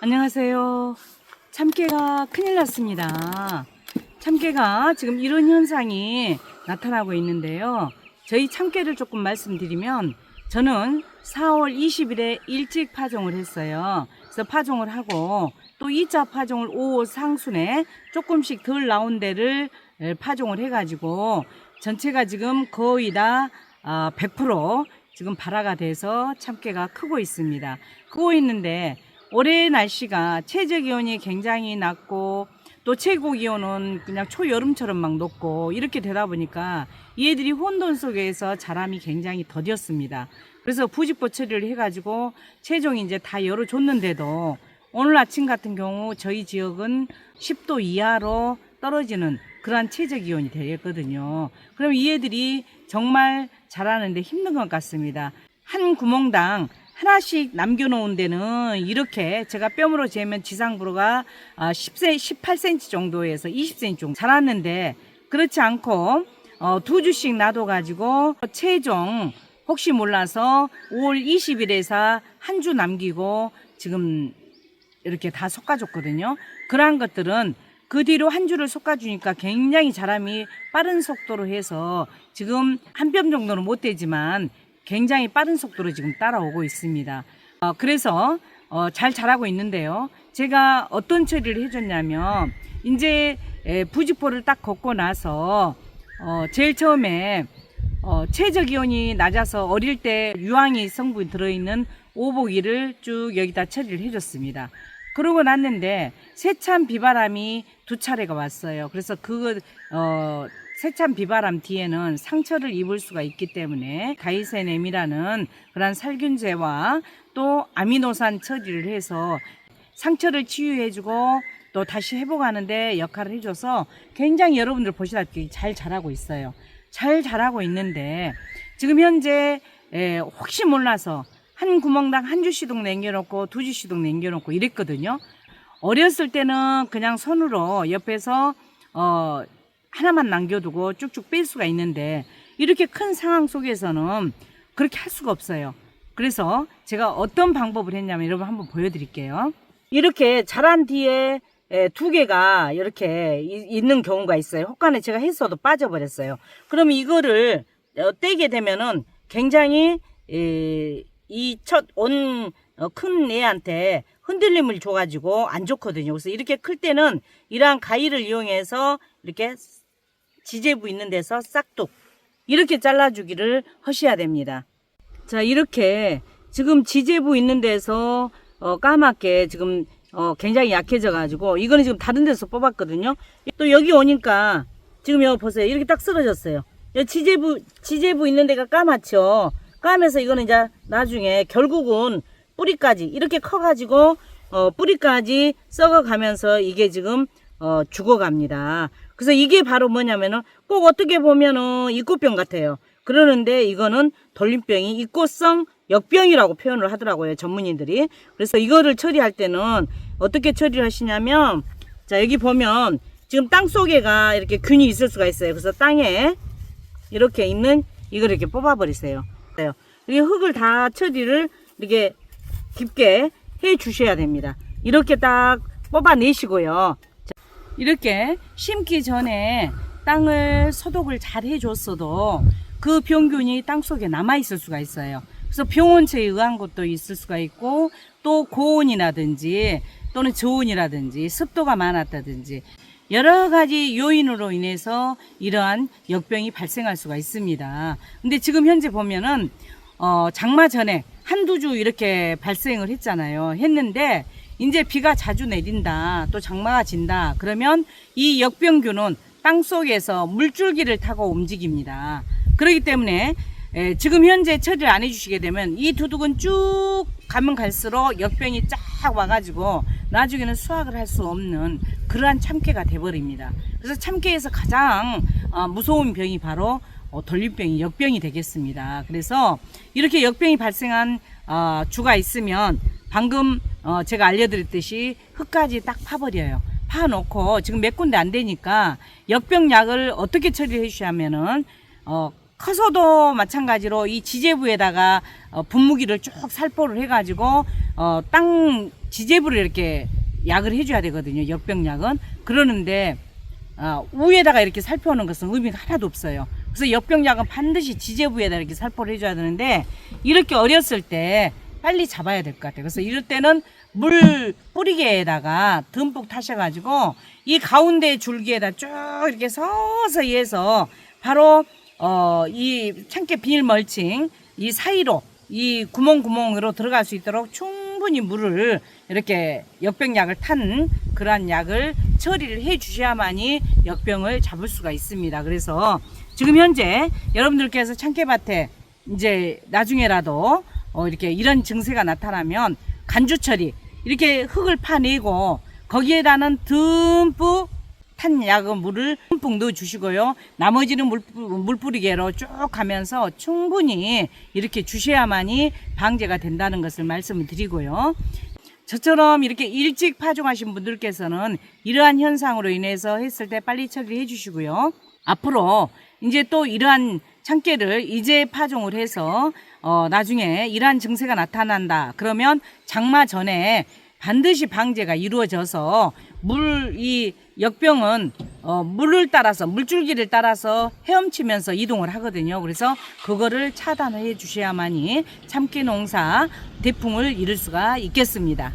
안녕하세요. 참깨가 큰일 났습니다. 참깨가 지금 이런 현상이 나타나고 있는데요. 저희 참깨를 조금 말씀드리면 저는 4월 20일에 일찍 파종을 했어요. 그래서 파종을 하고 또 2차 파종을 5월 상순에 조금씩 덜 나온 데를 에, 파종을 해가지고 전체가 지금 거의 다 아, 100% 지금 발화가 돼서 참깨가 크고 있습니다. 크고 있는데 올해 날씨가 최저 기온이 굉장히 낮고 또 최고 기온은 그냥 초여름처럼 막 높고 이렇게 되다 보니까 얘들이 혼돈 속에서 자람이 굉장히 더뎠습니다. 그래서 부직포 처리를 해가지고 최종이 이제 다 열어줬는데도 오늘 아침 같은 경우 저희 지역은 10도 이하로 떨어지는 그러한 최저 기온이 되겠거든요. 그럼 이 애들이 정말 자라는데 힘든 것 같습니다. 한 구멍당 하나씩 남겨놓은 데는 이렇게 제가 뼘으로 재면 지상부로가 10cm, 18cm 정도에서 20cm 정도 자랐는데 그렇지 않고 어, 두 주씩 놔둬가지고 최종 혹시 몰라서 5월 20일에서 한 주 남기고 지금 이렇게 다 솎아줬거든요. 그러한 것들은 그 뒤로 한 주를 솎아주니까 굉장히 자람이 빠른 속도로 해서 지금 한 뼘 정도는 못 되지만 굉장히 빠른 속도로 지금 따라오고 있습니다. 어, 그래서 어, 잘 자라고 있는데요. 제가 어떤 처리를 해줬냐면 이제 에, 부직포를 딱 걷고 나서 어, 제일 처음에 어, 최저 기온이 낮아서 어릴 때 유황이 성분이 들어있는 오복이를 쭉 여기다 처리를 해줬습니다. 그러고 났는데 세찬 비바람이 두 차례가 왔어요. 그래서 그 어, 세찬 비바람 뒤에는 상처를 입을 수가 있기 때문에 가이세넴이라는 그런 살균제와 또 아미노산 처리를 해서 상처를 치유해주고 또 다시 회복하는데 역할을 해줘서 굉장히 여러분들 보시다시피 잘 자라고 있어요. 잘 자라고 있는데 지금 현재 에, 혹시 몰라서 한 구멍당 한 주시동 남겨놓고 두 주시동 남겨놓고 이랬거든요. 어렸을 때는 그냥 손으로 옆에서 어, 하나만 남겨두고 쭉쭉 뺄 수가 있는데 이렇게 큰 상황 속에서는 그렇게 할 수가 없어요. 그래서 제가 어떤 방법을 했냐면 여러분 한번 보여드릴게요. 이렇게 자란 뒤에 에, 두 개가 이렇게 이- 있는 경우가 있어요. 혹간에 제가 했어도 빠져버렸어요. 그러면 이거를 어, 떼게 되면은 굉장히 이 첫온 어, 큰 애한테 흔들림을 줘가지고 안 좋거든요. 그래서 이렇게 클 때는 이러한 가위를 이용해서 이렇게 지제부 있는 데서 싹둑 이렇게 잘라주기를 하셔야 됩니다. 자 이렇게 지금 지제부 있는 데서 어, 까맣게 지금 어, 굉장히 약해져 가지고 이거는 지금 다른 데서 뽑았거든요. 또 여기 오니까 지금 여기 보세요. 이렇게 딱 쓰러졌어요. 지제부 지제부 있는 데가 까맣죠. 까매서 이거는 이제 나중에 결국은 뿌리까지 이렇게 커 가지고 어, 뿌리까지 썩어 가면서 이게 지금 어, 죽어갑니다. 그래서 이게 바로 뭐냐면은 꼭 어떻게 보면은 이꽃병 같아요. 그러는데 이거는 돌림병이 이꽃성 역병이라고 표현을 하더라고요 전문인들이. 그래서 이거를 처리할 때는 어떻게 처리를 하시냐면 자 여기 보면 지금 땅 속에가 이렇게 균이 있을 수가 있어요. 그래서 땅에 이렇게 있는 이걸 이렇게 뽑아버리세요. 이렇게 흙을 다 처리를 이렇게 깊게 해 주셔야 됩니다. 이렇게 딱 뽑아내시고요. 자, 이렇게 심기 전에 땅을 소독을 잘 해줬어도 그 병균이 땅 속에 남아 있을 수가 있어요. 그래서 병원체에 의한 것도 있을 수가 있고 또 고온이라든지 또는 저온이라든지 습도가 많았다든지 여러 가지 요인으로 인해서 이러한 역병이 발생할 수가 있습니다. 근데 지금 현재 보면은 어, 장마 전에 한두 주 이렇게 발생을 했잖아요. 했는데 이제 비가 자주 내린다. 또 장마가 진다. 그러면 이 역병균은 땅 속에서 물줄기를 타고 움직입니다. 그렇기 때문에 에, 지금 현재 처리를 안 해주시게 되면 이 두둑은 쭉 가면 갈수록 역병이 쫙 와가지고 나중에는 수확을 할 수 없는 그러한 참깨가 돼버립니다. 그래서 참깨에서 가장 어, 무서운 병이 바로 어, 돌림병이 역병이 되겠습니다. 그래서 이렇게 역병이 발생한 어, 주가 있으면 방금 어, 제가 알려드렸듯이 흙까지 딱 파버려요. 파놓고 지금 몇 군데 안 되니까 역병약을 어떻게 처리해 주시냐면은 어, 커서도 마찬가지로 이 지제부에다가 어, 분무기를 쭉 살포를 해가지고 어, 땅 지- 지제부를 이렇게 약을 해줘야 되거든요. 역병약은 그러는데 어, 우에다가 이렇게 살포하는 것은 의미가 하나도 없어요. 그래서 역병약은 반드시 지제부에다 이렇게 살포를 해줘야 되는데 이렇게 어렸을 때 빨리 잡아야 될 것 같아요. 그래서 이럴 때는 물 뿌리개에다가 듬뿍 타셔가지고 이 가운데 줄기에다 쭉 이렇게 서서히 해서 바로 어, 이 참깨 비닐 멀칭 이 사이로 이 구멍 구멍으로 들어갈 수 있도록 충분히 물을 이렇게 역병약을 탄 그러한 약을 처리를 해 주셔야만이 역병을 잡을 수가 있습니다. 그래서 지금 현재 여러분들께서 참깨밭에 이제 나중에라도 어, 이렇게 이런 증세가 나타나면 간주 처리 이렇게 흙을 파내고 거기에다는 듬뿍 탄 약은 물을 듬뿍 넣어 주시고요. 나머지는 물, 물 뿌리개로 쭉 가면서 충분히 이렇게 주셔야만이 방제가 된다는 것을 말씀을 드리고요. 저처럼 이렇게 일찍 파종하신 분들께서는 이러한 현상으로 인해서 했을 때 빨리 처리해 주시고요. 앞으로 이제 또 이러한 참깨를 이제 파종을 해서 어, 나중에 이러한 증세가 나타난다. 그러면 장마 전에 반드시 방제가 이루어져서 물 이 역병은 어, 물을 따라서 물줄기를 따라서 헤엄치면서 이동을 하거든요. 그래서 그거를 차단해 주셔야만이 참깨 농사 대풍을 이룰 수가 있겠습니다.